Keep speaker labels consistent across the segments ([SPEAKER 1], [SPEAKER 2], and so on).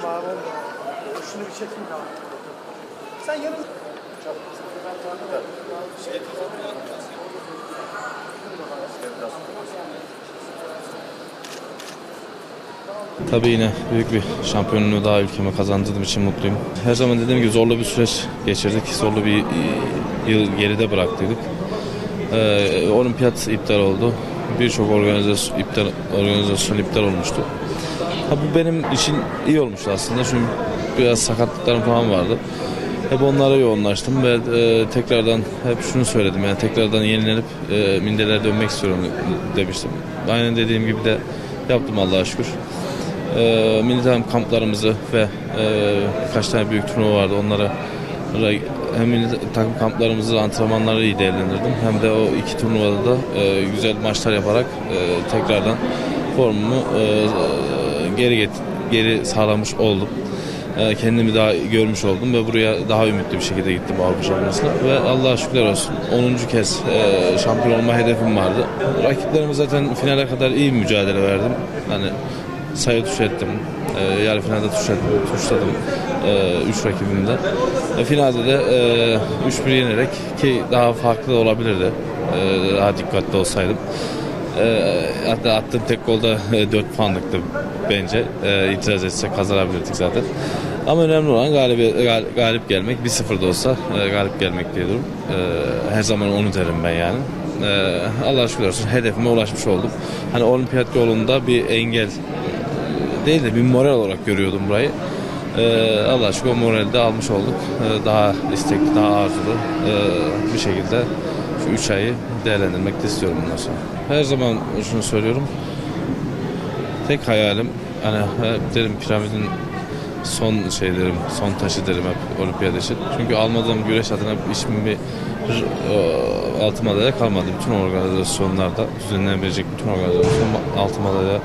[SPEAKER 1] çekelim abi onu da. Şunu bir çekeyim abi. Sen yanı...
[SPEAKER 2] Tabii yine büyük bir şampiyonluğu daha ülkeme kazandırdığım için mutluyum. Her zaman dediğim gibi zorlu bir süreç geçirdik. Zorlu bir yıl geride bıraktıydık. Ee, olimpiyat iptal oldu. Birçok organizasyon iptal, organizasyon iptal olmuştu. Ha, bu benim için iyi olmuştu aslında çünkü biraz sakatlıklarım falan vardı. Hep onlara yoğunlaştım ve e, tekrardan hep şunu söyledim yani tekrardan yenilenip e, mindelere dönmek istiyorum demiştim. Aynen dediğim gibi de yaptım Allah'a şükür. E, milli takım kamplarımızı ve e, kaç tane büyük turnuva vardı onlara hem milli takım kamplarımızı, antrenmanları iyi değerlendirdim. Hem de o iki turnuvada da e, güzel maçlar yaparak e, tekrardan formumu e, geri get geri sağlamış oldum. E, kendimi daha görmüş oldum ve buraya daha ümitli bir şekilde gittim Avrupa Şampiyonası'na. Ve Allah'a şükürler olsun 10. kez e, şampiyon olma hedefim vardı. Rakiplerime zaten finale kadar iyi mücadele verdim. Hani sayı tuş ettim. E, yarı finalde tuş ettim, tuşladım 3 rakibimde. E, finalde de e, 3-1 yenerek ki daha farklı olabilirdi. E, daha dikkatli olsaydım. E, hatta attığım tek golda e, 4 puanlıktı bence. E, itiraz etsek kazanabilirdik zaten. Ama önemli olan galip, galip, gelmek. 1-0 da olsa e, galip gelmek diye durum. E, her zaman onu derim ben yani. E, Allah şükür olsun hedefime ulaşmış oldum. Hani olimpiyat yolunda bir engel değil de bir moral olarak görüyordum burayı. Ee, Allah şükür o morali almış olduk. Ee, daha istekli, daha arzulu ee, bir şekilde şu üç ayı değerlendirmek de istiyorum bundan sonra. Her zaman şunu söylüyorum. Tek hayalim hani derim piramidin son şey derim, son taşı derim hep olimpiyat için. Çünkü almadığım güreş adına işimin bir e, altı madalya kalmadı. Bütün organizasyonlarda düzenlenebilecek bütün organizasyon altı madalya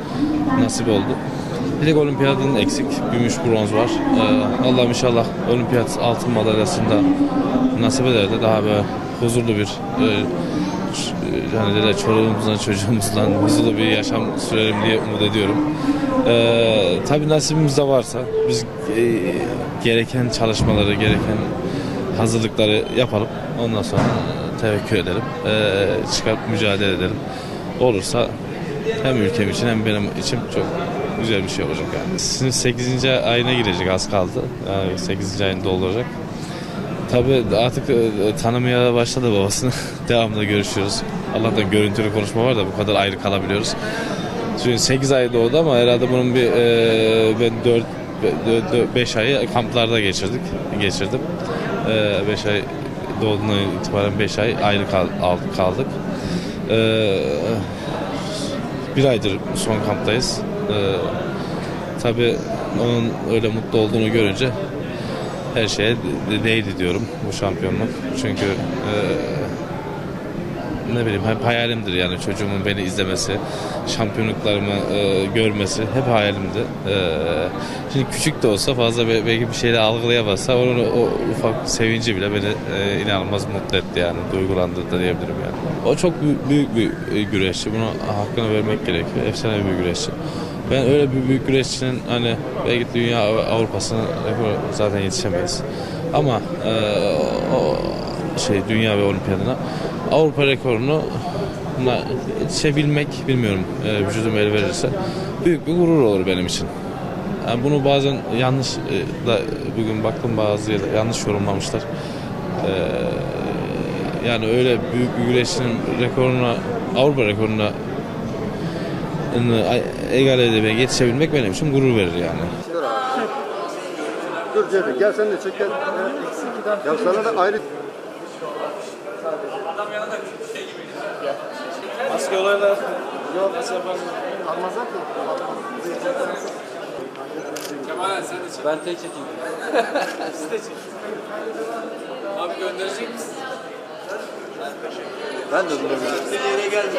[SPEAKER 2] nasip oldu. Bir tek olimpiyatın eksik. Gümüş, bronz var. Ee, Allah'ım inşallah olimpiyat altın madalyasında nasip eder de daha böyle huzurlu bir e, ç- hani derler çoluğumuzdan çocuğumuzdan huzurlu bir yaşam sürerim diye umut ediyorum. Ee, tabii nasibimiz de varsa biz e, gereken çalışmaları, gereken hazırlıkları yapalım. Ondan sonra tevekkül edelim. Ee, çıkıp mücadele edelim. Olursa hem ülkem için hem benim için çok güzel bir şey olacak yani. Sizin 8. ayına girecek az kaldı. Yani 8. ayını dolduracak. Tabii artık e, tanımaya başladı babasını. Devamlı görüşüyoruz. Allah'tan görüntülü konuşma var da bu kadar ayrı kalabiliyoruz. Çünkü 8 ay doğdu ama herhalde bunun bir e, ben 4 5 ayı kamplarda geçirdik. Geçirdim. 5 ay doğduğundan itibaren 5 ay ayrı kal, aldık, kaldık. E, bir aydır son kamptayız. Ee, tabii onun öyle mutlu olduğunu görünce her şeye de- değdi diyorum bu şampiyonluk. Çünkü e, ne bileyim hep hayalimdir yani çocuğumun beni izlemesi, şampiyonluklarımı e, görmesi hep hayalimdi. E, şimdi küçük de olsa fazla be- belki bir şeyle algılayamazsa onun o ufak sevinci bile beni e, inanılmaz mutlu etti yani duygulandırdı diyebilirim yani. O çok büyük, bir e, güreşçi. Bunu hakkını vermek gerekiyor. Efsane bir güreşçi. Ben öyle bir büyük güreşçinin hani belki dünya Avrupa'sına zaten yetişemeyiz. Ama e, o şey dünya ve olimpiyatına Avrupa rekorunu yetişebilmek bilmiyorum e, vücudum el verirse büyük bir gurur olur benim için. Yani bunu bazen yanlış e, da bugün baktım bazı yerler yanlış yorumlamışlar. E, yani öyle büyük bir güreşçinin rekoruna Avrupa rekoruna egal edebilmek, yetişebilmek benim için gurur verir yani.
[SPEAKER 3] Dur abi. Dur Cemil gel sen de çek gel. Ya sana da ayrı
[SPEAKER 4] Maske olaylar yok nasıl yaparsın?
[SPEAKER 3] almazlar ki.
[SPEAKER 4] Kemal sen de çek. Ben tek çekeyim. Siz de çekin. Abi gönderecek misin?
[SPEAKER 3] Ben de durabilirim.